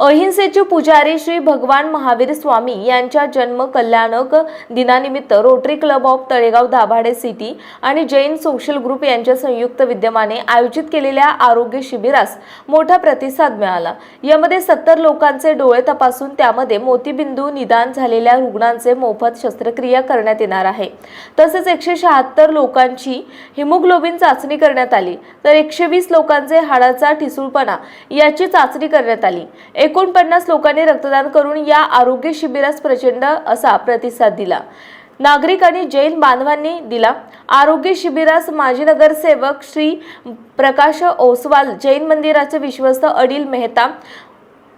अहिंसेचे पुजारी श्री भगवान महावीर स्वामी यांच्या जन्म कल्याणक दिनानिमित्त Rotary club of Talegaon Dabhade city आणि जैन सोशल ग्रुप यांच्या संयुक्त विद्यमाने आयोजित केलेल्या आरोग्य शिबिरास मोठा प्रतिसाद मिळाला. यामध्ये सत्तर लोकांचे डोळे तपासून त्यामध्ये मोतीबिंदू निदान झालेल्या रुग्णांचे मोफत शस्त्रक्रिया करण्यात येणार आहे. तसेच एकशे शहात्तर लोकांची हिमोग्लोबिन चाचणी करण्यात आली. तर एकशे वीस लोकांचे हाडाचा ठिसूळपणा याची चाचणी करण्यात आली. एकोणपन्नास लोकांनी रक्तदान करून या आरोग्य शिबिरास प्रचंड असा प्रतिसाद दिला. नागरिक आणि जैन बांधवांनी दिला. आरोग्य शिबिरास माजी नगरसेवक श्री प्रकाश ओसवाल जैन मंदिराचे विश्वस्त अडील मेहता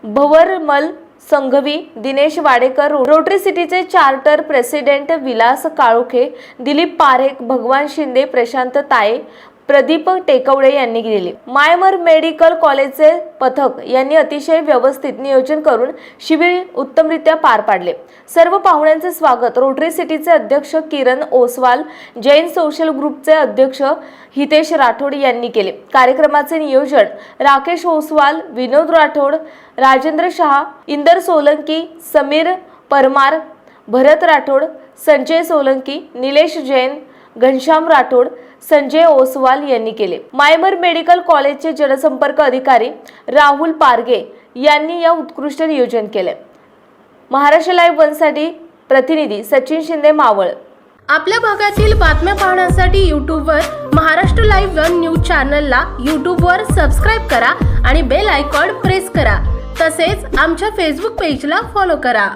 भवरमल संघवी दिनेश वाडेकर रोटरी सिटीचे चार्टर प्रेसिडेंट विलास काळोखे दिलीप पारेख भगवान शिंदे प्रशांत ताये प्रदीप टेकवडे यांनी दिली मायमर मेडिकल कॉलेजचे पथक यांनी अतिशय व्यवस्थित नियोजन करून शिबिर उत्तमरित्या पार पाडले. सर्व पाहुण्यांचे स्वागत. रोटरी सिटीचे अध्यक्ष किरण ओसवाल जैन सोशल ग्रुपचे अध्यक्ष हितेश राठोड यांनी केले. कार्यक्रमाचे नियोजन राकेश ओसवाल विनोद राठोड राजेंद्र शहा इंदर सोलंकी समीर परमार भरत राठोड संजय सोलंकी निलेश जैन घनश्याम राठोड संजय ओसवाल यांनी केले. मायमर मेडिकल कॉलेजचे जनसंपर्क अधिकारी राहुल पारगे यांनी या उत्कृष्ट नियोजन केले. महाराष्ट्र लाईव्ह वनसाठी प्रतिनिधी सचिन शिंदे मावळ. आपल्या भागातील बातम्या पाहण्यासाठी यूट्यूबवर महाराष्ट्र लाईव्ह वन न्यूज चॅनलला यूट्यूबवर सबस्क्राईब करा आणि बेल आयकॉन प्रेस करा. तसेच आमच्या फेसबुक पेजला फॉलो करा.